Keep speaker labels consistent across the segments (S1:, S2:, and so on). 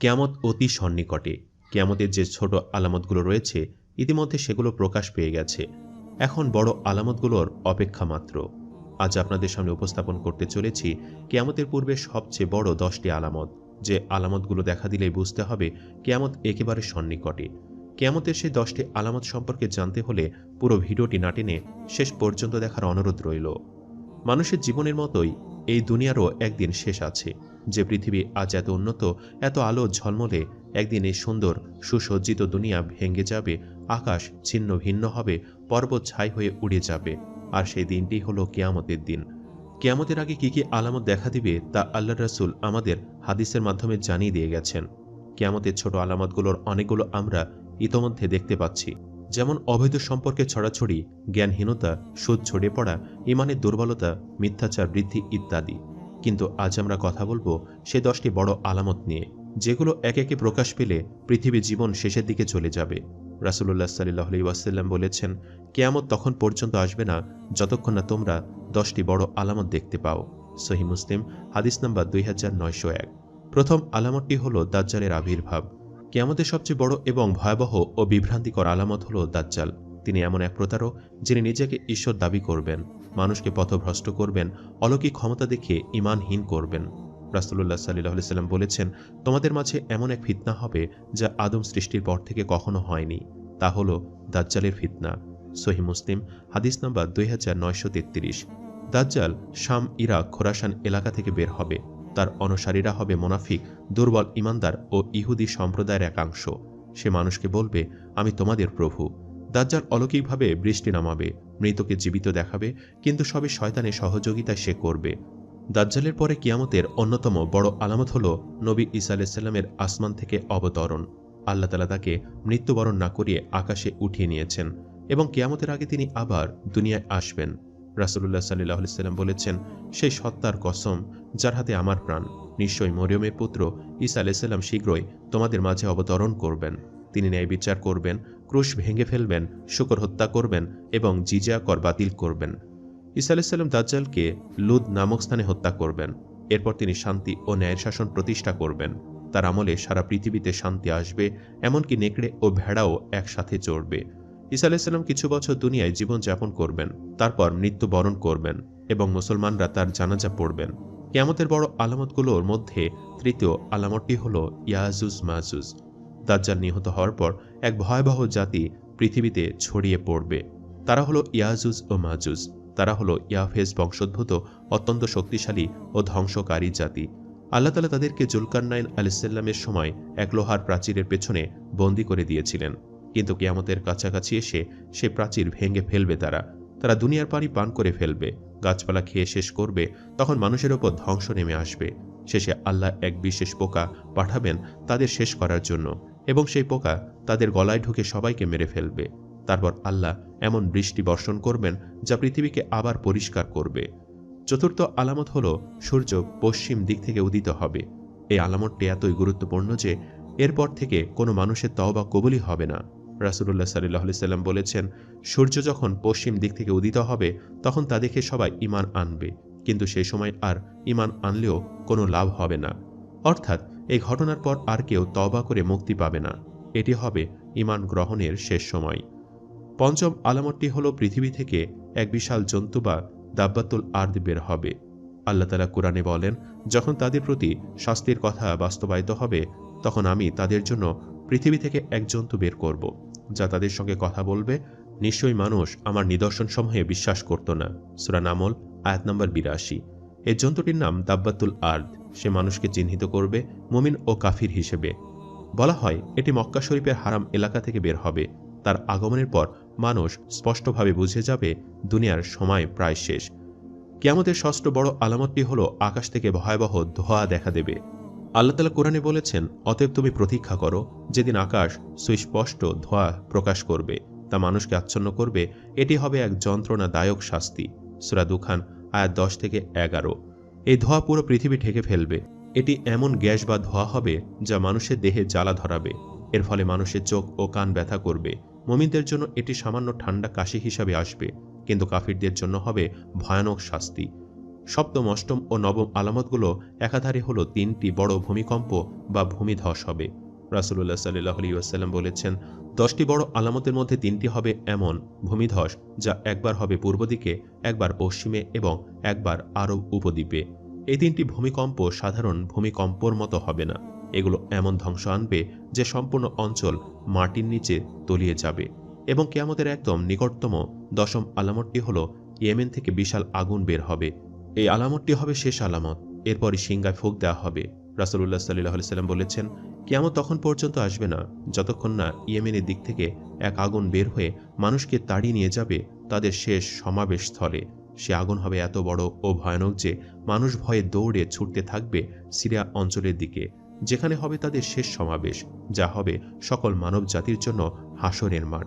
S1: কেয়ামত অতি সন্নিকটে। কেয়ামতের যে ছোট আলামতগুলো রয়েছে, ইতিমধ্যে সেগুলো প্রকাশ পেয়ে গেছে। এখন বড় আলামতগুলোর অপেক্ষা মাত্র। আজ আপনাদের সামনে উপস্থাপন করতে চলেছি কেয়ামতের পূর্বে সবচেয়ে বড় দশটি আলামত, যে আলামতগুলো দেখা দিলেই বুঝতে হবে কেয়ামত একেবারে সন্নিকটে। কেয়ামতের সেই দশটি আলামত সম্পর্কে জানতে হলে পুরো ভিডিওটি না টেনে শেষ পর্যন্ত দেখার অনুরোধ রইল। মানুষের জীবনের মতোই এই দুনিয়ারও একদিন শেষ আছে। যে পৃথিবী আজ এত উন্নত, এত আলো ঝলমলে, একদিন এই সুন্দর, সুসজ্জিত দুনিয়া ভেঙে যাবে, আকাশ ছিন্ন ভিন্ন হবে, পর্বত ছাই হয়ে উড়ে যাবে। আর সেই দিনটি হলো কেয়ামতের দিন। কেয়ামতের আগে কি কি আলামত দেখা দিবে, তা আল্লাহ রাসুল আমাদের হাদিসের মাধ্যমে জানিয়ে দিয়ে গেছেন। কেয়ামতের ছোট আলামতগুলোর অনেকগুলো আমরা ইতোমধ্যে দেখতে পাচ্ছি। যেমন অবৈধ সম্পর্কে ছড়াছড়ি, জ্ঞানহীনতা সুদ ছড়িয়ে পড়া, ইমানের দুর্বলতা, মিথ্যাচার বৃদ্ধি ইত্যাদি। কিন্তু আজ আমরা কথা বলব সে দশটি বড় আলামত নিয়ে, যেগুলো এক একে প্রকাশ পেলে পৃথিবী জীবন শেষের দিকে চলে যাবে। রাসুল্লাহ সাল্লাহ ওয়াসাল্লাম বলেছেন, কেয়ামত তখন পর্যন্ত আসবে না যতক্ষণ না তোমরা দশটি বড় আলামত দেখতে পাও। সহি মুসলিম, হাদিস নাম্বার দুই হাজার নয়শো এক। প্রথম আলামতটি হল দাজ্জালের আবির্ভাব। কেয়ামতের সবচেয়ে বড় এবং ভয়াবহ ও বিভ্রান্তিকর আলামত হল দাজ্জাল। তিনি এমন এক প্রতারক যিনি নিজেকে ঈশ্বর দাবি করবেন, মানুষকে পথভ্রষ্ট করবেন, অলৌকিক ক্ষমতা দেখিয়ে ইমানহীন করবেন। রাসুল্লাহ সাল্লাহ সাল্লাম বলেছেন, তোমাদের মাঝে এমন এক ফিতনা হবে যা আদম সৃষ্টির পর থেকে কখনো হয়নি। তা হল দাজ্জালের ফিতনা। সহি মুসলিম, হাদিস নাম্বার দুই হাজার নয়শো তেত্রিশ। দাজ্জাল শাম, ইরাক, খোরাসান এলাকা থেকে বের হবে। তার অনুসারীরা হবে মোনাফিক, দুর্বল ইমানদার ও ইহুদি সম্প্রদায়ের একাংশ। সে মানুষকে বলবে, আমি তোমাদের প্রভু। দাজ্জাল অলৌকিকভাবে বৃষ্টি নামাবে, মৃতকে জীবিত দেখাবে, কিন্তু সবে শয়তানের সহযোগিতায় সে করবে। দাজ্জালের পরে কিয়ামতের অন্যতম বড় আলামত হল নবী ইসা আলাইসাল্লামের আসমান থেকে অবতরণ। আল্লাহ তালা তাকে মৃত্যুবরণ না করিয়ে আকাশে উঠিয়ে নিয়েছেন এবং কেয়ামতের আগে তিনি আবার দুনিয়ায় আসবেন। রাসুল্লাহ সাল্লাহ সাল্লাম বলেছেন, সেই সত্তার কসম যার হাতে আমার প্রাণ। নিশ্চয়ই মরিয়মের পুত্র ঈসা আলাইসাল্লাম শীঘ্রই তোমাদের মাঝে অবতরণ করবেন। তিনি ন্যায় বিচার করবেন, ক্রুশ ভেঙে ফেলবেন, শুকর হত্যা করবেন এবং জিজিয়া কর বাতিল করবেন। ঈসা আলাইসাল্লাম দাজ্জালকে লুদ নামক স্থানে হত্যা করবেন। এরপর তিনি শান্তি ও ন্যায়ের শাসন প্রতিষ্ঠা করবেন। তার আমলে সারা পৃথিবীতে শান্তি আসবে, এমনকি নেকড়ে ও ভেড়াও একসাথে চড়বে। ঈসা আলাইসাল্লাম কিছু বছর দুনিয়ায় জীবনযাপন করবেন, তারপর মৃত্যুবরণ করবেন এবং মুসলমানরা তার জানাজা পড়বেন। কেয়ামতের বড় আলামতগুলোর মধ্যে তৃতীয় আলামতটি হল ইয়াজুজ মাজুজ। দাজ্জাল নিহত হওয়ার পর এক ভয়াবহ জাতি পৃথিবীতে ছড়িয়ে পড়বে। তারা হলো ইয়াজুজ ও মাজুজ। তারা হলো ইয়াফেজ বংশোদ্ভূত, অত্যন্ত শক্তিশালী ও ধ্বংসকারী জাতি। আল্লাহ তালা তাদেরকে জুলকান্নাইন আলিসাল্লামের সময় এক লোহার প্রাচীরের পেছনে বন্দি করে দিয়েছিলেন। কিন্তু কেয়ামতের কাছাকাছি এসে সে প্রাচীর ভেঙে ফেলবে তারা। তারা দুনিয়ার পানি পান করে ফেলবে। গাছপালা খেয়ে শেষ করবে, তখন মানুষের ওপর ধ্বংস নেমে আসবে। শেষে আল্লাহ এক বিশেষ পোকা পাঠাবেন তাদের শেষ করার জন্য, এবং সেই পোকা তাদের গলায় ঢুকে সবাইকে মেরে ফেলবে। তারপর আল্লাহ এমন বৃষ্টি বর্ষণ করবেন যা পৃথিবীকে আবার পরিষ্কার করবে। চতুর্থ আলামত হল, সূর্য পশ্চিম দিক থেকে উদিত হবে। এই আলামতটি এতই গুরুত্বপূর্ণ যে, এরপর থেকে কোনো মানুষের তওবা কবুলই হবে না। রাসুল্লাহ সাল্লাহ সাল্লাম বলেছেন, সূর্য যখন পশ্চিম দিক থেকে উদিত হবে, তখন তা দেখে সবাই ইমান আনবে। কিন্তু সেই সময় আর ইমান আনলেও কোনো লাভ হবে না। অর্থাৎ, এই ঘটনার পর আর কেউ তবা করে মুক্তি পাবে না। এটি হবে ইমান গ্রহণের শেষ সময়। পঞ্চম আলামতটি হল পৃথিবী থেকে এক বিশাল জন্তু বা দাব্বাতুল আর্দ বের হবে। আল্লাহ তালা কোরআনে বলেন, যখন তাদের প্রতি শাস্তির কথা বাস্তবায়িত হবে, তখন আমি তাদের জন্য পৃথিবী থেকে এক জন্তু বের করব। যা তাদের সঙ্গে কথা বলবে, নিশ্চয়ই মানুষ আমার নিদর্শনসমূহে বিশ্বাস করত না। সুরা নামল, আয়াত নম্বর বিরাশি। এই জন্তুটির নাম দাব্বাতুল আর্দ। সে মানুষকে চিহ্নিত করবে, মুমিন ও কাফির হিসেবে। বলা হয়, এটি মক্কা শরীফের হারাম এলাকা থেকে বের হবে। তার আগমনের পর মানুষ স্পষ্টভাবে বুঝে যাবে, দুনিয়ার সময় প্রায় শেষ। কেয়ামতের ষষ্ঠ বড় আলামতটি হল আকাশ থেকে ভয়াবহ ধোয়া দেখা দেবে। আল্লাহ তালা কোরআনে বলেছেন, অতএব তুমি প্রতীক্ষা করো, যেদিন আকাশ সুস্পষ্ট ধোয়া প্রকাশ করবে, তা মানুষকে আচ্ছন্ন করবে, এটি হবে এক যন্ত্রণাদায়ক শাস্তি। সুরা দুখান, আয়াত দশ থেকে এগারো। এই ধোয়া পুরো পৃথিবী ঢেকে ফেলবে। এটি এমন গ্যাস বা ধোয়া হবে, যা মানুষের দেহে জ্বালা ধরাবে। এর ফলে মানুষের চোখ ও কান ব্যথা করবে। মমিনদের জন্য এটি সামান্য ঠান্ডা কাশি হিসাবে আসবে, কিন্তু কাফিরদের জন্য হবে ভয়ানক শাস্তি। সপ্তম, অষ্টম ও নবম আলামতগুলো একাধারে হলো তিনটি বড় ভূমিকম্প বা ভূমিধস হবে। রাসুল্লাহ সাল্লাহ বলেছেন, দশটি বড় আলামতের মধ্যে তিনটি হবে এমন ভূমিধস যা একবার হবে পূর্ব দিকে, একবার পশ্চিমে এবং একবার আরব উপদ্বীপে। এই তিনটি ভূমিকম্প সাধারণ ভূমিকম্পর মতো হবে না। এগুলো এমন ধ্বংস আনবে যে সম্পূর্ণ অঞ্চল মাটির নিচে তলিয়ে যাবে। এবং কেয়ামতের একদম নিকটতম দশম আলামতটি হল ইয়েমেন থেকে বিশাল আগুন বের হবে। এই আলামতটি হবে শেষ আলামত। এরপরই সিংগায় ফুক দেওয়া হবে। রাসুল্লাহ সাল্লাহ সাল্লাম বলেছেন কেমন তখন পর্যন্ত আসবে না। যতক্ষণ না ইয়েমেনের দিক থেকে এক আগুন বের হয়ে মানুষকে তাড়িয়ে নিয়ে যাবে, তাদের শেষ সমাবেশ স্থলে। সে আগুন হবে এত বড় ও ভয়ানক যে মানুষ ভয়ে দৌড়ে ছুটতে থাকবে সিরিয়া অঞ্চলের দিকে, যেখানে হবে তাদের শেষ সমাবেশ, যা হবে সকল মানব জাতির জন্য হাসরের মাঠ।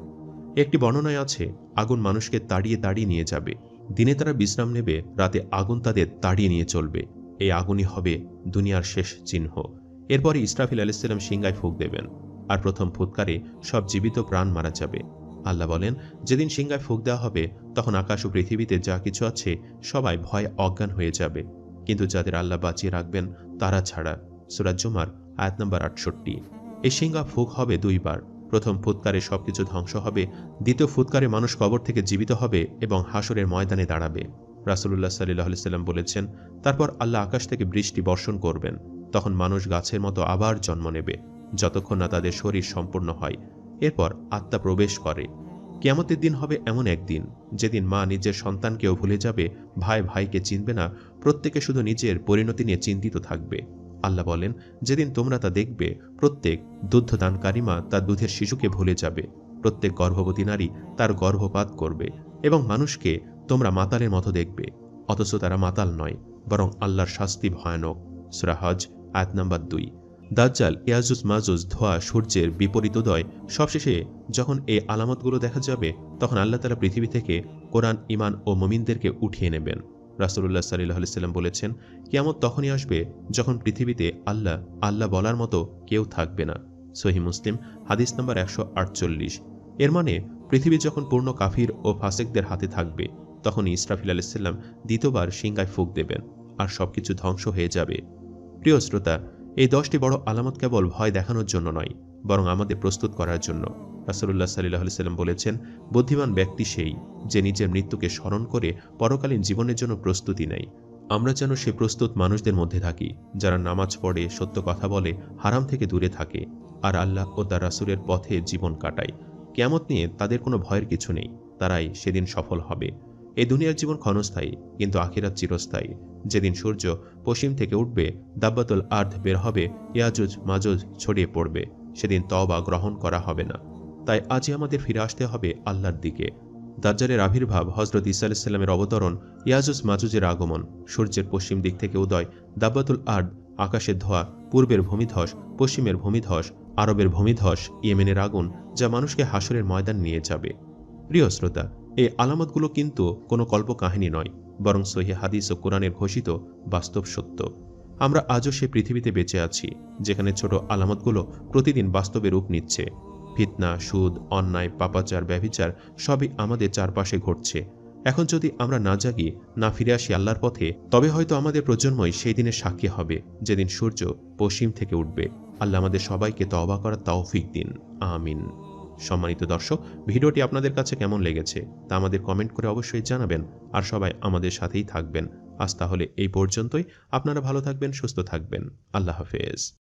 S1: একটি বর্ণনায় আছে, আগুন মানুষকে তাড়িয়ে তাড়িয়ে নিয়ে যাবে। দিনে তারা বিশ্রাম নেবে, রাতে আগুন তাদের তাড়িয়ে নিয়ে চলবে। এই আগুনই হবে দুনিয়ার শেষ চিহ্ন। এরপরে ইসরাফিল আলাইসাল্লাম সিংগায় ফুক দেবেন আর প্রথম ফুৎকারে সব জীবিত প্রাণ মারা যাবে। আল্লাহ বলেন, যেদিন সিংগায় ফুক দেওয়া হবে, তখন আকাশ ও পৃথিবীতে যা কিছু আছে সবাই ভয়ে অজ্ঞান হয়ে যাবে। কিন্তু যাদের আল্লাহ বাঁচিয়ে রাখবেন, তারা ছাড়া। সুরাজ জুমার আয়াত নম্বর আটষট্টি। এই সিংহা ফুক হবে দুইবার। প্রথম ফুৎকারে সবকিছু ধ্বংস হবে, দ্বিতীয় ফুৎকারে মানুষ কবর থেকে জীবিত হবে এবং হাসরের ময়দানে দাঁড়াবে। রাসুল্লাহ সাল্লাহ সাল্লাম বলেছেন, তারপর আল্লাহ আকাশ থেকে বৃষ্টি বর্ষণ করবেন, তখন মানুষ গাছের মতো আবার জন্ম নেবে, যতক্ষণ না তাদের শরীর সম্পূর্ণ হয়। এরপর আত্মা প্রবেশ করে। কেয়ামতের দিন হবে এমন একদিন, যেদিন মা নিজের সন্তানকেও ভুলে যাবে, ভাই ভাইকে চিনবে না, প্রত্যেকে শুধু নিজের পরিণতি নিয়ে চিন্তিত থাকবে। আল্লাহ বলেন, যেদিন তোমরা তা দেখবে, প্রত্যেক দুগ্ধদানকারী মা তার দুধের শিশুকে ভুলে যাবে। প্রত্যেক গর্ভবতী নারী তার গর্ভপাত করবে এবং মানুষকে তোমরা মাতালের মতো দেখবে। অথচ তারা মাতাল নয়, বরং আল্লাহর শাস্তি ভয়ানক। সুরাহজ আয়াত নাম্বার দুই। দাজ্জাল ইয়াজুজ মাজুজ ধোয়া, সূর্যের বিপরীত উদয় সবশেষে যখন এই আলামতগুলো দেখা যাবে, তখন আল্লাহ তালা পৃথিবী থেকে কোরআন ইমান ও মমিনদেরকে উঠিয়ে নেবেন। রাসুল্লাহ সাল্লাহ সাল্লাম বলেছেন, কিয়ামত তখনই আসবে যখন পৃথিবীতে আল্লাহ আল্লাহ বলার মতো কেউ থাকবে না। সহি মুসলিম, হাদিস নম্বর একশো আটচল্লিশ। এর মানে পৃথিবী যখন পূর্ণ কাফির ও ফাসেকদের হাতে থাকবে তখন ইসরাফিল আলাইসাল্লাম দ্বিতীয়বার সিংগায় ফুক দেবেন আর সবকিছু ধ্বংস হয়ে যাবে। প্রিয় শ্রোতা, এই দশটি বড় আলামত কেবল ভয় দেখানোর জন্য নয়, বরং আমাদের প্রস্তুত করার জন্য। রাসুল্লাহ সাল্লাহ সাল্লাম বলেছেন, বুদ্ধিমান ব্যক্তি সেই যে নিজের মৃত্যুকে স্মরণ করে পরকালীন জীবনের জন্য প্রস্তুতি নেয়। আমরা যেন সে প্রস্তুত মানুষদের মধ্যে থাকি, যারা নামাজ পড়ে, সত্য কথা বলে, হারাম থেকে দূরে থাকে, আর আল্লাহ ও তার রাসুলের পথে জীবন কাটায়। কেমত নিয়ে তাদের কোনো ভয়ের কিছু নেই, তারাই সেদিন সফল হবে। এই দুনিয়ার জীবন ক্ষণস্থায়ী, কিন্তু আখিরাত চিরস্থায়ী। যেদিন সূর্য পশ্চিম থেকে উঠবে, দাব্বাতুল আর্ধ বের হবে ইয়াজুজ মাজুজ ছড়িয়ে পড়বে। সেদিন তবা গ্রহণ করা হবে না। তাই আজই আমাদের ফিরে আসতে হবে আল্লাহর দিকে। দাজ্জালের আবির্ভাব হজরত ইসা আলাইসাল্লামের অবতরণ, ইয়াজুজ মাজুজের আগমন, সূর্যের পশ্চিম দিক থেকে উদয়, দাব্বাতুল আর্দ, আকাশের ধোয়া, পূর্বের ভূমিধস, পশ্চিমের ভূমিধস, আরবের ভূমিধস, ইয়েমেনের আগুন, যা মানুষকে হাসরের ময়দান নিয়ে যাবে। প্রিয় শ্রোতা, এই আলামতগুলো কিন্তু কোনো কল্পকাহিনী নয়, বরং সহি হাদিস ও কোরআনের ঘোষিত বাস্তব সত্য। আমরা আজও সে পৃথিবীতে বেঁচে আছি, যেখানে ছোট আলামতগুলো প্রতিদিন বাস্তবে রূপ নিচ্ছে। ফিতনা, সুদ, অন্যায়, পাপাচার, ব্যভিচার সবই আমাদের চারপাশে ঘটছে। এখন যদি আমরা না জাগি, না ফিরে আসি আল্লাহর পথে, তবে হয়তো আমাদের প্রজন্মই সেই দিনের সাক্ষী হবে, যেদিন সূর্য পশ্চিম থেকে উঠবে। আল্লাহ আমাদের সবাইকে তওবা করার তৌফিক দিন। আমিন। সম্মানিত দর্শক, ভিডিওটি আপনাদের কাছে কেমন লেগেছে তা আমাদের কমেন্ট করে অবশ্যই জানাবেন আর সবাই আমাদের সাথেই থাকবেন। আজ তাহলে এই পর্যন্তই। আপনারা ভালো থাকবেন, সুস্থ থাকবেন। আল্লাহ হাফেজ।